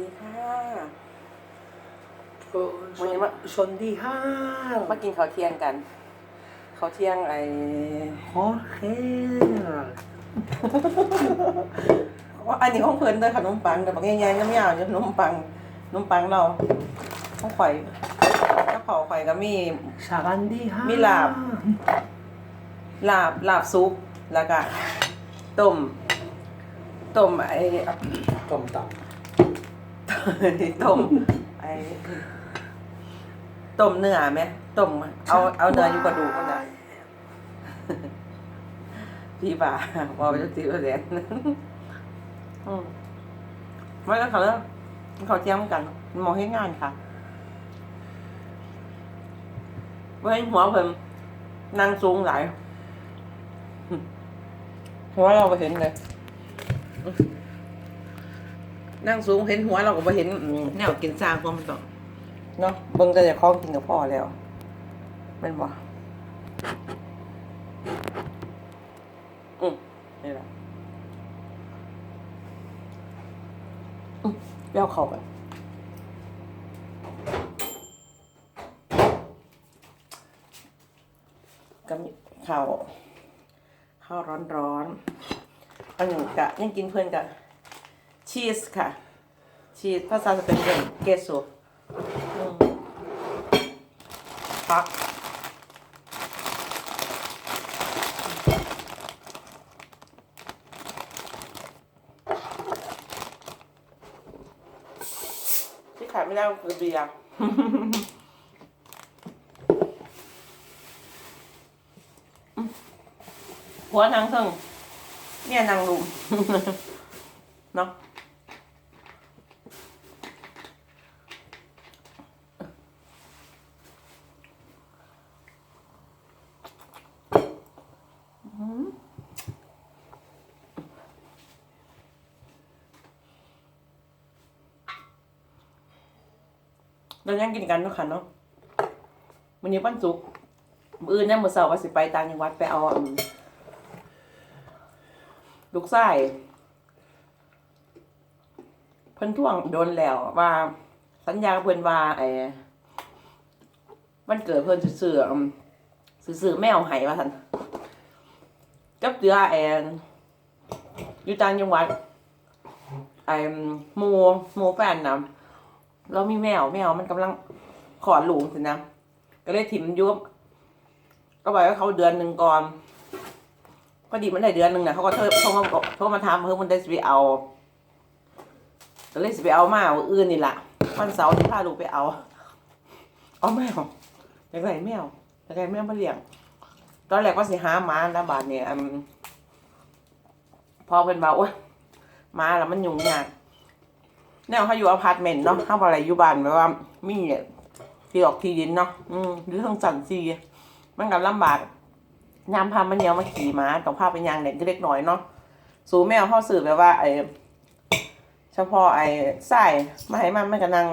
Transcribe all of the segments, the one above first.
ดีค่ะโอ้ชนชนดีห้ามากินข้าวเที่ยงกันข้าวเที่ยงไอโอเคว่าอันนี้ของเพิ่นเด้อขนมปังแต่บางใหญ่ๆน้ำยาวเนี่ยขนมปังขนมปังเราของข่อยกระเพราข่อยก็มีชากันดีห้ามีลาบลาบลาบซุปแล้วก็ต้มต้มไอ้ต้มต ต้มไอ้ต้มเนื้อไหมต้มเอาเอาเนื้ออยู่กระดูกมันนะพี่บ่าบอกไปทุกทีว่าเรียนอืมไม่แล้วเขาเลิกเขาเที่ยงกันมองให้งานค่ะเว้นหัวเพิ่มนั่งสูงหลายหัวเราไปเห็นเลย นั่งสูงเห็นหัวเราก็ไปเห็นอืมแนวกินซางพวกมันต่อเนาะเบิ่งแต่จะคล้องกินกับพ่อแล้วแมันบ่อืมนี่แหละอืมเปรี้ยวเข้ากันกับข้าวข้าวร้อนๆอันหนึ่งกะยังกินเพื่อนกะ ชีสค่ะ ชีสภาษาสเปนเรียกเกโซอืมพักที่ขายไม่ได้ก็คือเบียร์หัวนางซึ่งเนี่ยนางลุมเนาะ เรายังกินกันเนาะค่ะเนาะวันนี้วันศุกมืออื่นเนี่ยมือเสาร์ว่าสิไปต่างจังหวัดไปเอาอืมลูกไส้เพิ่นท่วงโดนแล้วว่าสัญญาเพิ่นว่าไอ้วันเกิดเพิ่นสิซื้ออืมสิซื้อแมวให้ว่าซั่นกับเดือแอนอยู่ต่างจังหวัดไอ้หมูหมูแฟนนะ เรามีแมวแมวมันกำลังขอดลูกสินะ ก็เลยถิ่มยุบก็บอกว่าเขาเดือนหนึ่งก่อนพอดีมันได้เดือนหนึ่งนะเขาก็โทรโทรมาบอกโทรมาถามเพิ่งมันได้สิไปเอาก็เลยสิไปเอามาอื่นนี่แหละวันเสาร์ที่พาลูกไปเอา เอาแมวอยากได้แมวอยากได้แมวมาเลี้ยง ตอนแรกว่าสิหาหมาแล้วบาทเนี่ยพอเป็นว่าโอ๊ยมาแล้วมันยุ่งยาก แนวเขาอยู่อพาร์ตเมนต์เนาะเขาอกอะไรอยู่บ้านแบบว่ามีที่ออกที่ดินเนาะอืมหรือทางสันซีมันกับลำบากยามพามันเหนียวมาขี่ม้าต้องพาไปยางเด็กเล็กน้อยเนาะสูแมวเขาสื่อแบบว่าไอ้เฉพาะไอ้ไส้มาให้มันมันก็นั่ง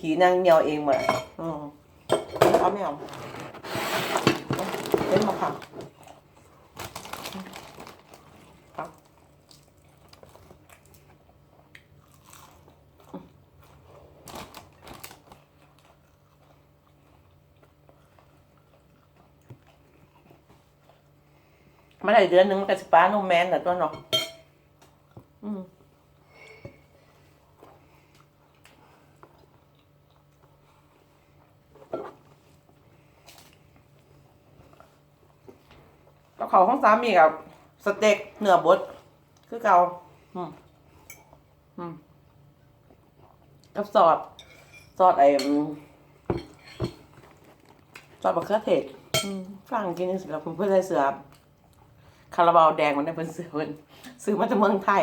ขี่นั่งเหนียวเองหมดอะอืมเอาแมวเล่นมาค่ะ มาได้เดือนหนึ่งมันก็สปาโนแมนแต่ตัวเนาะอืมแล้วเขาของสามีกับสเต็กเนื้อบดคือเกาอืมอืมกับซอสซอสไอ้อืมซอสมะเขือเทศอืมฝรั่งกินเสร็จแล้วผมเพื่อใส่เสือาราบาวแดงมันได้เป็นซื้อเพิ่นซื้อมาจากเมืองไทย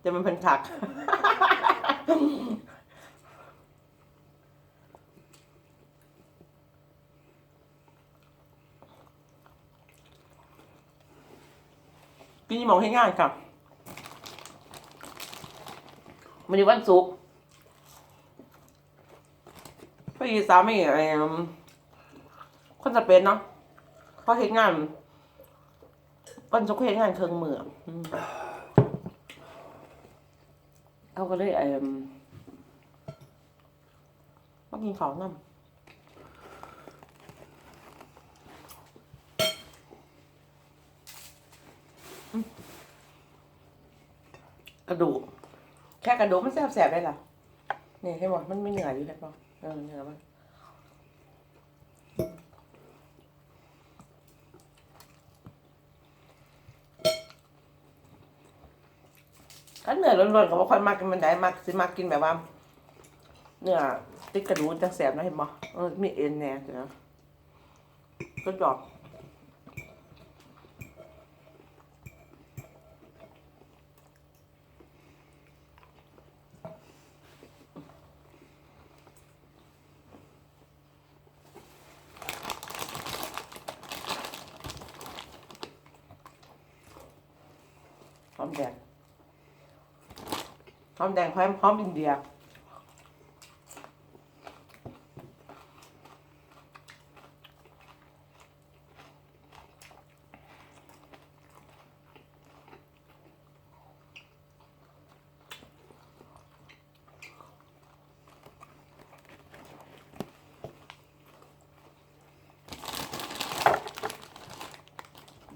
แต่มันเป็นผัก กินหมองให้ง่ายค่ะวันนี้วันศุกร์พอดีสามีไอ้คนจะเป็นเนาะเขาเฮ็ดงาน วันศุกร์เขาเฮ็ดงานเครื่องมืออืมเขาก็เลยเอิ่มต้องกินเขาวน้ำอืมกระดูก แค่กระดูกมันแสบๆได้หรอนี่ให้บอกมันไม่เหนื่อยอยู่ใช่ปะเออเหนื่อยมัน ถ้าเหนื่อวนๆก็บ่ค่อยมากกินมันได้มากสิมากกินแบบว่า เนื้อติดกระดูกจังแสบนะเห็นบ่เออมีเอ็นแน่เลยนะก็จอกหอมแดงห อมแดงพร้อมพร้อมอินเดีย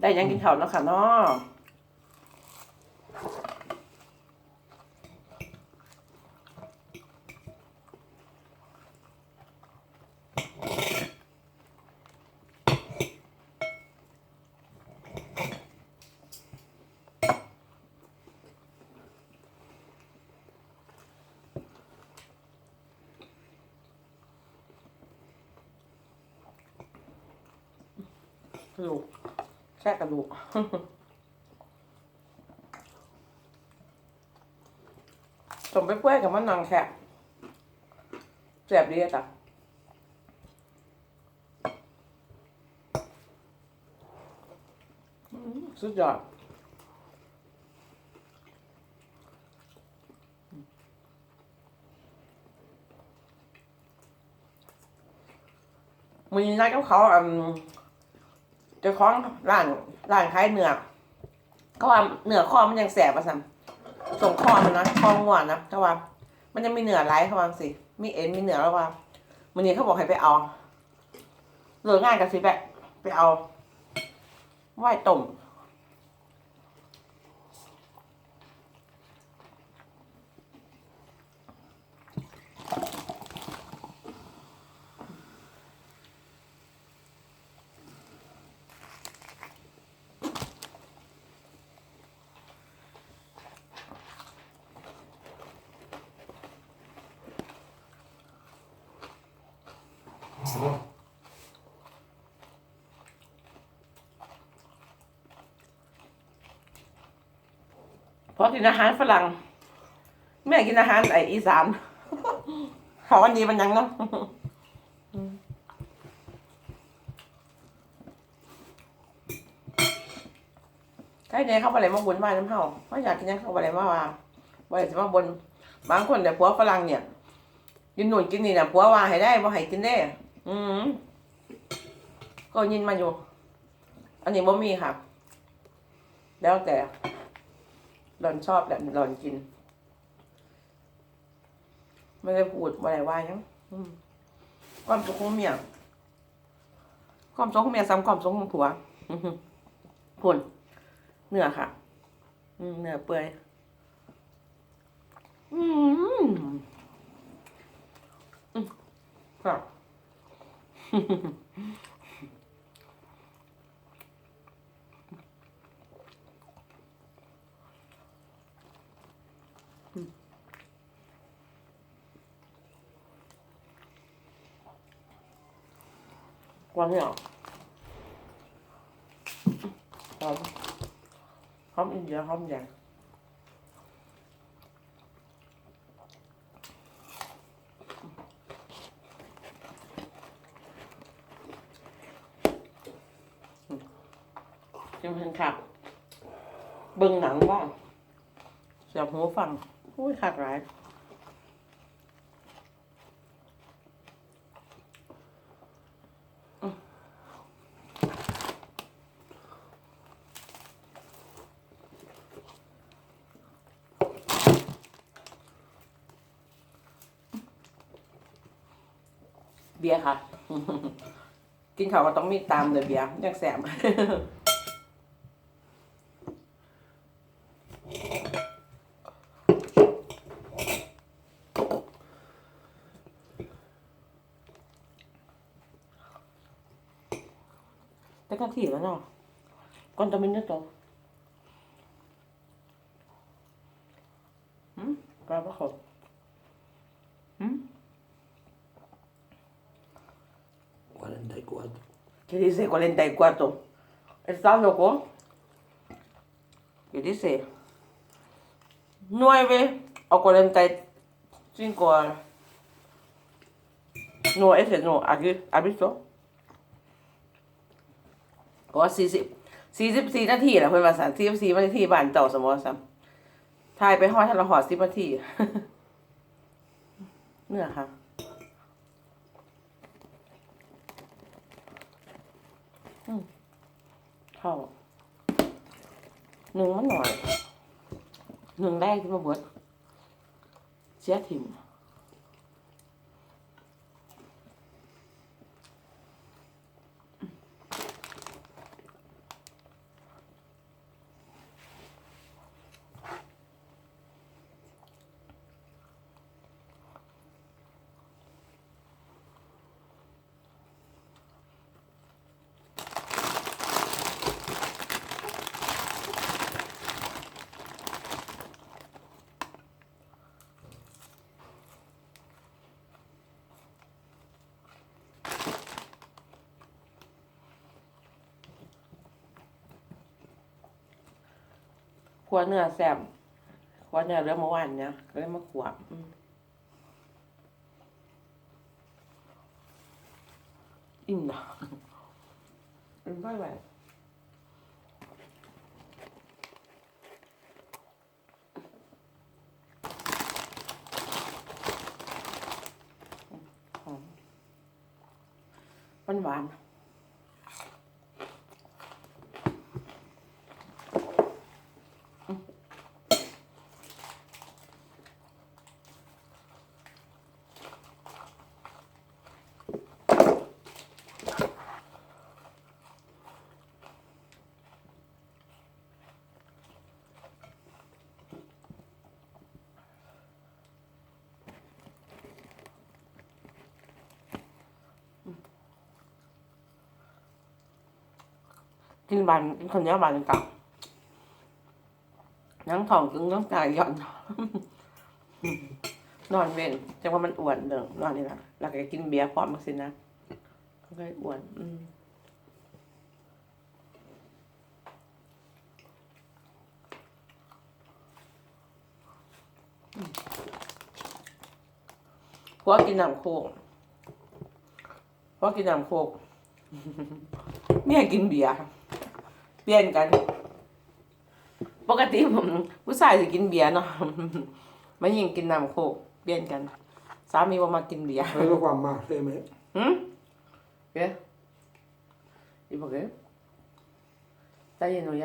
ได้ยังกินข้าวเนาะค่ะเนาะ ดูกแค่กระดูกสมไปเปื่อยกับมันนองแค่แสบดีอะจ้ะสุดยอดมีนัดกับเขาอืม เจะคล้าของร้านร้านขายเนื้อเขาว่าเนื้อคอมันยังแสบประสัมส่งคอมันนะคองัวนนะเขาว่า มันจะมีเนื้อไหลเขาว่าสิมีเอ็นมีเนื้อแล้วว่ามันนี้เขาบอกให้ไปเอาเหลือง่ายกับสิแบบไปเอาไหว้ต้ม พราะกินอาหารฝรั่ง แม่กินอาหารไออีสานเขาวันนี้มันยังเนาะใกล้เนี่ยเข้าไปเลยมาบนบ้านน้ำเฮาเพราะอยากกินยังเข้าไปเลยมาว่าว่าจะมาบนบางคนแต่ยผัวฝรั่งเนี่ยกินหนุนกินนี่เนี่ยผัวว่าให้ได้ว่าให้กินได้ อืมก็ยินมาอยู่ อันนี้บ่มีค่ะ แล้วแต่ หล่อนชอบแบบหล่อนกินไม่ได้พูดอะไรว่ายังความสุขของเมียความสุขของเมียซ้ำความสุขของผัวอื้อหือผลเนื้อค่ะอืเนื้อเปื่อยอืมอืมค่ะ วามเหนียวหอมหอมอินเดียหอมแดงจังเพิ่นขับ เบิ่งหนังบ้างเสียบหูฟังอุ้ยขาดหลาย เบียร์ค่ะ กินข้าวก็ต้องมีตามเลยเบียร์ยังแสบแต่ก็ถี่แล้วเนาะก่อนจะมินตัวหืมกลายเป็นขอืม 44. ¿Qué dice 44? ¿Estás loco? ¿Qué dice? 9 o 45 horas. No, ese no. Aquí, ¿has visto? ก็ว่าสี่สิบสี่สิบสี่นาทีแหละเพื่อนมาสั่นสี่สิบสี่นาทีบ้านเจ้าสมมติซ้ำถ่ายไปห้อดทันละหอดสิบนาที เนื้อค่ะ เข้าหนึ่งมันหน่อยหนึ่งแรกที่มาเบิดเสียถิ่ม ขัวเนื้อแซ่บขัวเนื้อเรื่องเมื่อวานเนี่ยก็เลยมาขวบอืมอิ่มนะอิ่มไปไหวหอมหวานหวาน กินบานกินคนเนี้ยบานกับยังท้องจึงต้องกายหย่อน นอนเว้นจังว่ามันอ้วนเด้อนอนนี่ละแล้วก็กินเบียร์พร้อมมาสินะก็เลยอ้วนอืมอืมพวกกินน้ำโคกพวกกินน้ำโคกเมียกินเบียร์ เปลี่ยนกัน ปกติผมผู้ชายจะกินเบียร์เนาะไม่ยิงกินน้ำโคกเปลี่ยนกัน สามีว่ามากินเบียร์ Quello qua ma se me. หืมเอ๊ะอีบอกเอ๊ะใจเย็นหน่อยย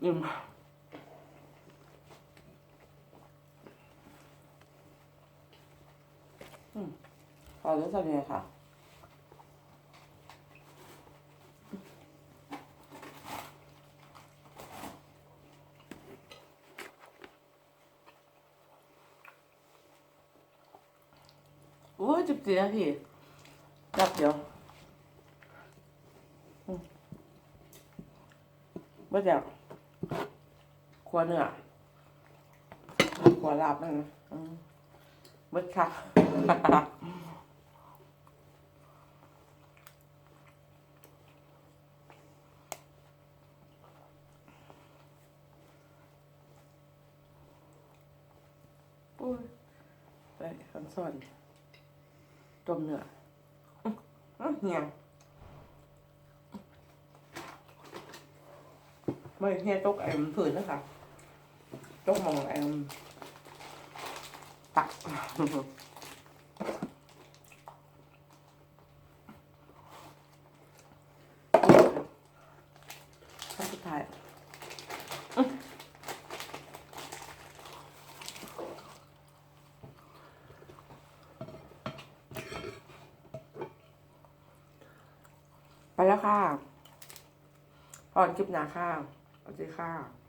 ออืมเนื้อมันเปื่อยดีดีใช่ไหมตอนซ่อนเนาะอืมสุดยอดอิ่มอืมพอรู้สึกยังไงคะโอ้ยจุบจีนาทีจับเดียว ขวเนื้อขวลาบนั่นนะอืมเบิดค่ะโอ้ยไปคำสอนต้มเนื้ออื้ออื้อเหี่ยวไม่เฮียตกไอ้ผืนนะคะ ตกมองไอ้ตักขั้นสุดท้ายไปแล้วค่ะพอนคลิปหนาค่ะสวัสดีค่ะ